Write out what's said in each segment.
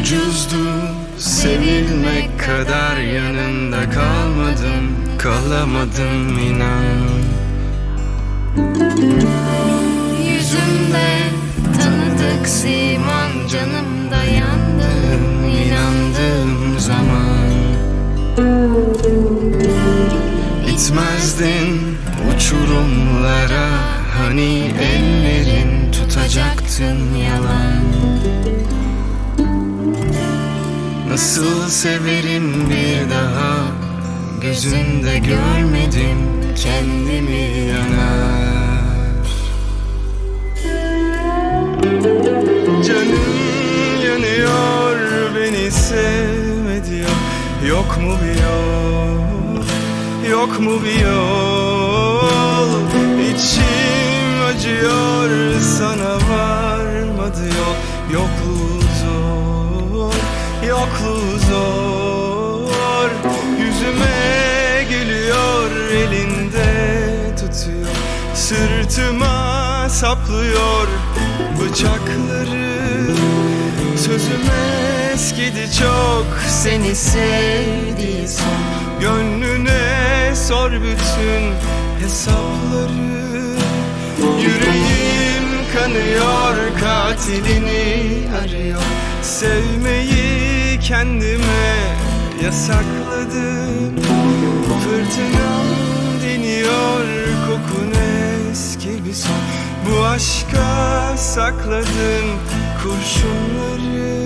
Ucuzdu sevilmek kadar yanında kalmadım Kalamadım inan. Yüzümde tanıdık siman canımda yandın inandığım zaman. İtmezdin uçurumlara Hani ellerin tutacaktın yalan Nasıl severim bir daha? Gözünde görmedim kendimi yanar. Canım yanıyor beni sevme diyor Yok mu bir yol? Yok mu bir yol zor. Yüzüme gülüyor elinde tutuyor. Sırtıma saplıyor bıçakları. Sözüm eskidi çok seni sevdiği son Gönlüne sor bütün hesapları. Yüreğim kanıyor katilini arıyor. Sevmeyi kendime yasakladım. Fırtınam deniyor kokun eski bir son Bu aşka sakladım kurşunları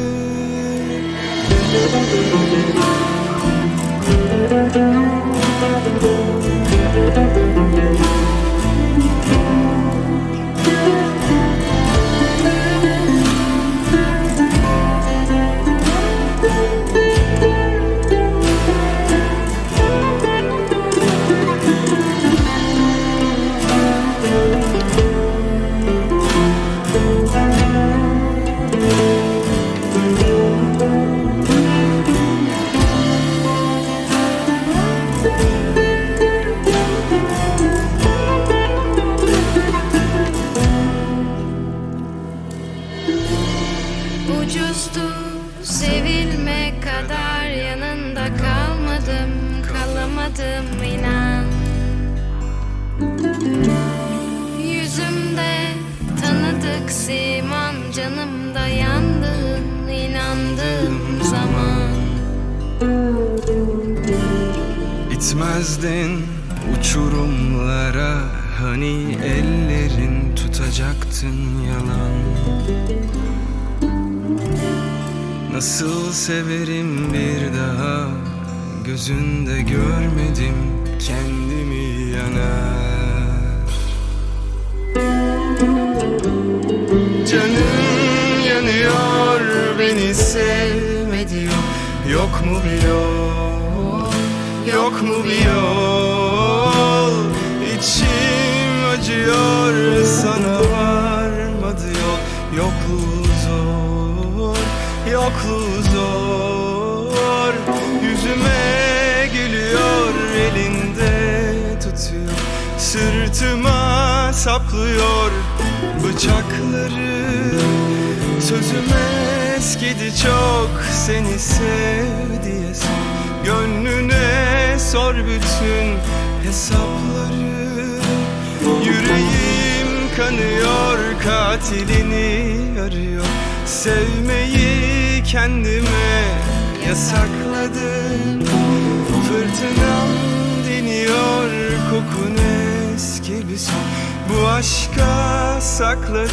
Ucuzdu. Sevilmek kadar yanında kalmadım kalamadım inan. Yüzümde tanıdık siman canımda yandın inandığım zaman. İtmezdin uçurumlara Hani ellerin tutacaktın yalan Nasıl severim bir daha Gözünde görmedim kendimi yanar Canım yanıyor beni sevme diyor Yok mu bir yol? Yok mu bir yol? İçim acıyor sana Yokluğu zor. Yüzüme gülüyor elinde tutuyor. Sırtıma saplıyor bıçakları. Sözüm eskidi çok seni sev Gönlüne sor bütün hesapları. Yüreğim kanıyor katilini arıyor. Sevmeyi kendime yasakladım. Fırtınam deniyor kokun eski bir son Bu aşka sakladım